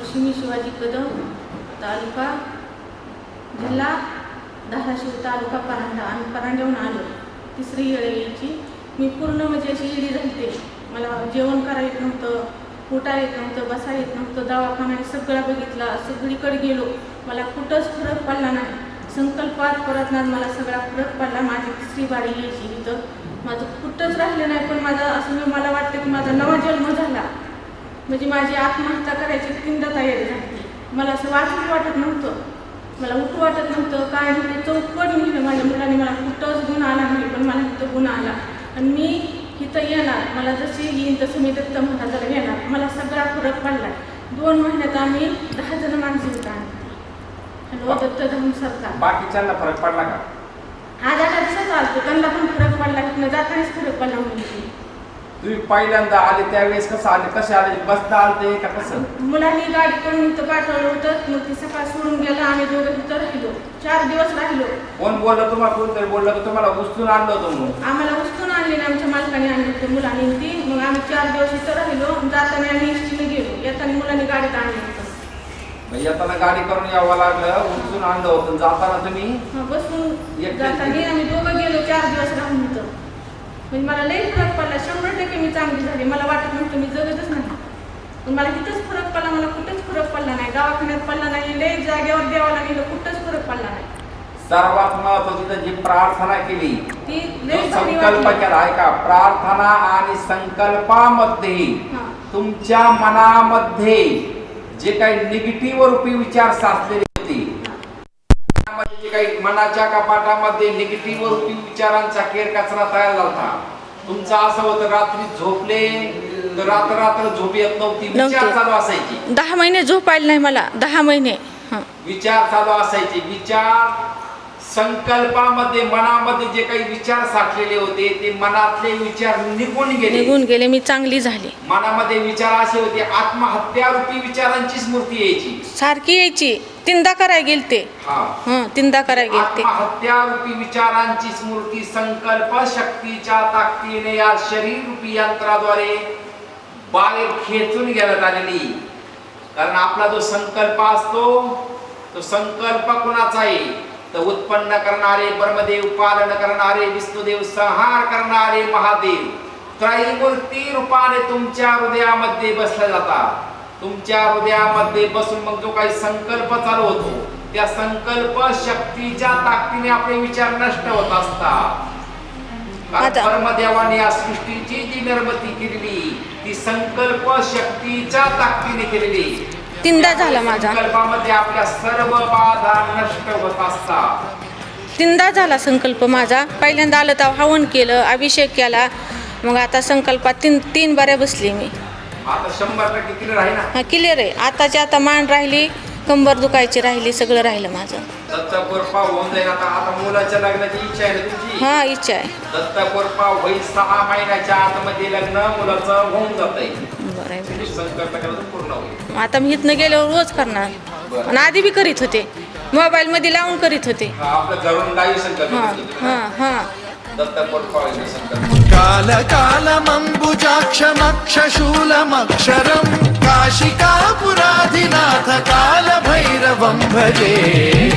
लक्ष्मी शिवाजी कदम तालुका जिल्हा धाराशिव तालुका परांडा. आणि परांड्याहून आलो. तिसरी येळ यायची मी पूर्ण म्हणजे अशी इडी राहते. मला जेवण करा येत नव्हतं उठा येत नव्हतं बसा येत नव्हतं दवाखाना सगळा बघितला. सगळीकडे गेलो. मला कुठंच फरक पडला नाही. संकल्पात परत ना मला सगळा फरक पडला. माझी तिसरी बारी यायची इथं. माझं कुठंच राहिलं नाही पण माझं असं मला वाटतं की माझा नवा जन्म झाला. म्हणजे माझी आत्महत्या करायची तीनदा तयारी झाली मला असं वाचून वाटत नव्हतं. मला उठू वाटत नव्हतं. काय नव्हतं चौपट लिहिलं माझ्या मुलाने मला कुठंच गुण आला नाही पण मला तिथं गुण आला. आणि मी इथं येणार. मला जशी येईन तसं मी दत्त महाराजाला घेणार. मला सगळा फरक पडला. दोन महिन्यात आम्ही दहा जण माणसं होता हॅलो दत्त धर्म सरकार. बाकीच्यांना फरक पडला का? आज आठ दिवसात चालतो. त्यांना पण फरक पडला. जातानाच फरक पडला म्हणजे तुम्ही पहिल्यांदा आले त्यावेळेस कसं आले? कसे आले? बसता आलते का कसं? मुलांनी गाडी करून इथं पाठवलं होतं. मग ती सकाळ सोडून गेलं. आम्ही दोघं तिथं राहिलो. चार दिवस राहिलो. कोण बोललं तुम्हाला? कोणतरी बोललं की तुम्हाला? उचलून आणलं होतं म्हणून. आम्हाला उचलून आणले ना आमच्या मालकाने आणले होते मुलांनी ती. मग आम्ही चार दिवस इथं राहिलो. जाताना आम्ही एसटीने गेलो. येताना मुलांनी गाडीत आणलं होतं. मग येताना गाडी करून यावं लागलं. उचलून आणलं होतं. जाताना तुम्ही बसून जाताना आम्ही दोघं गेलो. चार दिवस राहून इथं. म्हणजे मला लई फरक पडला. शंभर मी चांगली झाली मला वाटत नव्हतं मी जगतच नाही पण मला इथंच फरक पडला मला कुठंच फरक पडला नाही दवाखान्यात पडला नाही लई जागेवर देवाला गेलो कुठंच फरक पडला नाही सर्वात महत्वाची तर जी प्रार्थना केली संकल्प. केला आहे का प्रार्थना आणि संकल्पामध्ये. तुमच्या मनामध्ये जे काही निगेटिव्ह रूपी विचार साचलेले होते काही मनाच्या कपाटामध्ये निगेटिव्ह रूपी विचारांचा केर कचरा तयार झाला तुमचं असं होतं रात्री झोपले तर रात्र रात्र झोप येत नव्हती. विचार नव्हती. चालू असायची. दहा महिने झोप आली नाही मला. दहा महिने. विचार चालू असायचे. विचार संकल्पामध्ये मनामध्ये जे काही विचार साठलेले होते ते मनातले विचार निघून गेले. निघून गेले मी चांगली झाली. मनामध्ये विचार असे होते आत्महत्या रूपी विचारांची स्मृती यायची. सारखी यायची. तीनदा करायला गेलते. हा. हं तीनदा करायला गेलते. आत्महत्या रूपी विचारांची स्मृती संकल्प शक्तीच्या ताकदीने या शरीर रूपी यंत्राद्वारे बाहेर खेचून घेण्यात आलेली. कारण आपला जो संकल्प असतो तो संकल्प कुणाचा आहे? तर उत्पन्न करणारे ब्रह्मदेव पालन करणारे विष्णुदेव संहार करणारे महादेव त्रैमूर्ती रूपाने तुमच्या हृदयामध्ये बसल्या जातात. तुमच्या हृदयामध्ये बसून मग जो काही संकल्प चालू होतो त्या संकल्प शक्तीच्या ताकदीने आपले विचार नष्ट होत असतात. ब्रह्मदेवाने या सृष्टीची जी निर्मिती केलेली ती संकल्प शक्तीच्या ताकदीने केलेली तीनदा झाला माझा. संकल्पामध्ये आपल्या सर्व बाधा नष्ट होत असतात. तीनदा झाला संकल्प माझा. पहिल्यांदा आलं तर हवन केलं अभिषेक केला. मग आता संकल्पात तीन तीन बाऱ्या बसली मी. आता शंभर टक्के क्लिअर आहे ना? हा क्लिअर आहे. आताची आता मान राहिली कंबर दुखायची राहिली सगळं राहिलं माझं. दत्त कोरपा होऊन जाईल आता. आता मुलाच्या लग्नाची इच्छा आहे ना हा इच्छा आहे. दत्त कोरपा होईल सहा महिन्याच्या आतमध्ये लग्न मुलाचं होऊन जात बरं आहे. संकल्प केला आता मी इथनं गेल्यावर रोज करणार. आणि आधी बी करीत होते. मोबाईलमध्ये लावून करीत होते. हा, हां केला. हां हां. कालकालमम्बुजाक्षमक्षशूलमक्षरम् काशिकापुराधिनाथ कालभैरवं भजे।